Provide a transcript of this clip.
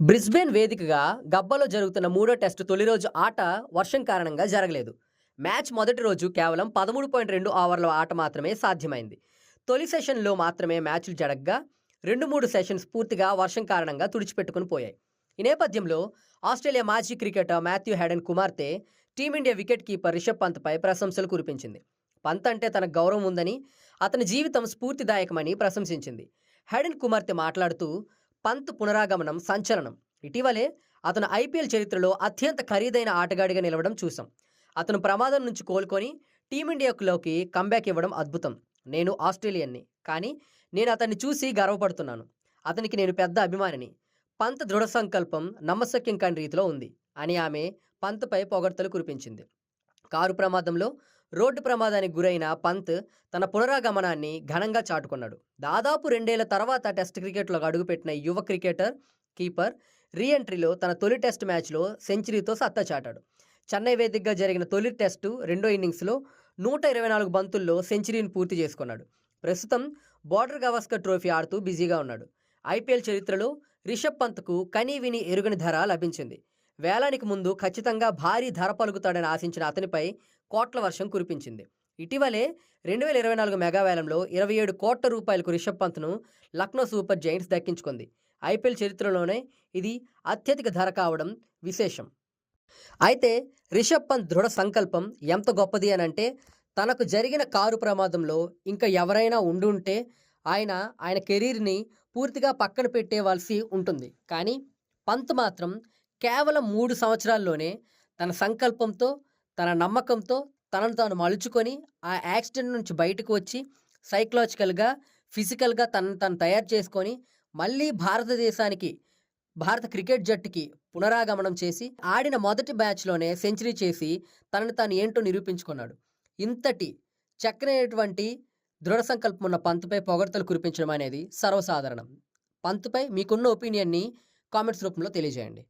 Brisbane వేదికగా గబ్బలో జరుగుతున్న మూడో టెస్టు తొలి రోజు ఆట వర్షం కారణంగా జరగలేదు. మ్యాచ్ మొదటి రోజు కేవలం పదమూడు పాయింట్ రెండు ఓవర్ల ఆట మాత్రమే సాధ్యమైంది. తొలి సెషన్లో మాత్రమే మ్యాచ్లు జరగగా రెండు మూడు సెషన్స్ పూర్తిగా వర్షం కారణంగా తుడిచిపెట్టుకుని పోయాయి. ఈ నేపథ్యంలో ఆస్ట్రేలియా మాజీ క్రికెటర్ మాథ్యూ హెడెన్ కుమార్తె team India wicket keeper Rishabh పంత్పై ప్రశంసలు కురిపించింది. పంత్ అంటే తనకు గౌరవం ఉందని అతని జీవితం స్ఫూర్తిదాయకమని ప్రశంసించింది. హెడన్ కుమార్తె మాట్లాడుతూ పంత్ పునరాగమనం సంచలనం. ఇటీవలే అతను ఐపీఎల్ చరిత్రలో అత్యంత ఖరీదైన ఆటగాడిగా నిలవడం చూసాం అతను ప్రమాదం నుంచి కోలుకొని టీమిండియాలోకి కంబ్యాక్ ఇవ్వడం అద్భుతం. నేను ఆస్ట్రేలియన్ని కానీ నేను అతన్ని చూసి గర్వపడుతున్నాను. అతనికి నేను పెద్ద అభిమానిని. పంత్ దృఢ సంకల్పం నమ్మశక్యం కాని రీతిలో ఉంది అని ఆమె పంత్పై పొగడ్తలు కురిపించింది. కారు ప్రమాదంలో రోడ్డు ప్రమాదానికి గురైన పంత్ తన పునరాగమనాన్ని ఘనంగా చాటుకున్నాడు. దాదాపు రెండేళ్ళ తర్వాత టెస్ట్ క్రికెట్లోకి అడుగుపెట్టిన యువ క్రికెటర్ కీపర్ రీ ఎంట్రీలో తన తొలి టెస్ట్ మ్యాచ్లో సెంచరీతో సత్తా చాటాడు. చెన్నై వేదికగా జరిగిన తొలి టెస్టు రెండో ఇన్నింగ్స్లో నూట ఇరవై నాలుగు బంతుల్లో సెంచరీని పూర్తి చేసుకున్నాడు. ప్రస్తుతం బార్డర్ గవాస్కర్ ట్రోఫీ ఆడుతూ బిజీగా ఉన్నాడు. ఐపీఎల్ చరిత్రలో రిషబ్ పంత్కు కనీ విని ఎరుగని ధర లభించింది. వేలానికి ముందు ఖచ్చితంగా భారీ ధర పలుకుతాడని ఆశించిన అతనిపై కోట్ల వర్షం కురిపించింది. ఇటీవలే రెండు వేల ఇరవై నాలుగు మెగావేలంలో ఇరవై ఏడు కోట్ల రూపాయలకు రిషబ్ పంత్ను లక్నో సూపర్ జైంట్స్ దక్కించుకుంది. ఐపీఎల్ చరిత్రలోనే ఇది అత్యధిక ధర కావడం విశేషం. అయితే రిషబ్ పంత్ దృఢ సంకల్పం ఎంత గొప్పది అని అంటే తనకు జరిగిన కారు ప్రమాదంలో ఇంకా ఎవరైనా ఉండుంటే ఆయన ఆయన కెరీర్ని పూర్తిగా పక్కన పెట్టేవాల్సి ఉంటుంది. కానీ పంత్ మాత్రం కేవలం మూడు సంవత్సరాల్లోనే తన సంకల్పంతో తన నమ్మకంతో తనను తాను మలుచుకొని ఆ యాక్సిడెంట్ నుంచి బయటకు వచ్చి సైకలాజికల్గా ఫిజికల్గా తనను తను తయారు చేసుకొని మళ్ళీ భారతదేశానికి భారత క్రికెట్ జట్టుకి పునరాగమనం చేసి ఆడిన మొదటి మ్యాచ్లోనే సెంచరీ చేసి తనను తాను ఏంటో నిరూపించుకున్నాడు. ఇంతటి చక్కనైనటువంటి దృఢ సంకల్పం ఉన్న పంతుపై పొగడ్తలు కురిపించడం అనేది సర్వసాధారణం. పంతుపై మీకున్న ఒపీనియన్ని కామెంట్స్ రూపంలో తెలియజేయండి.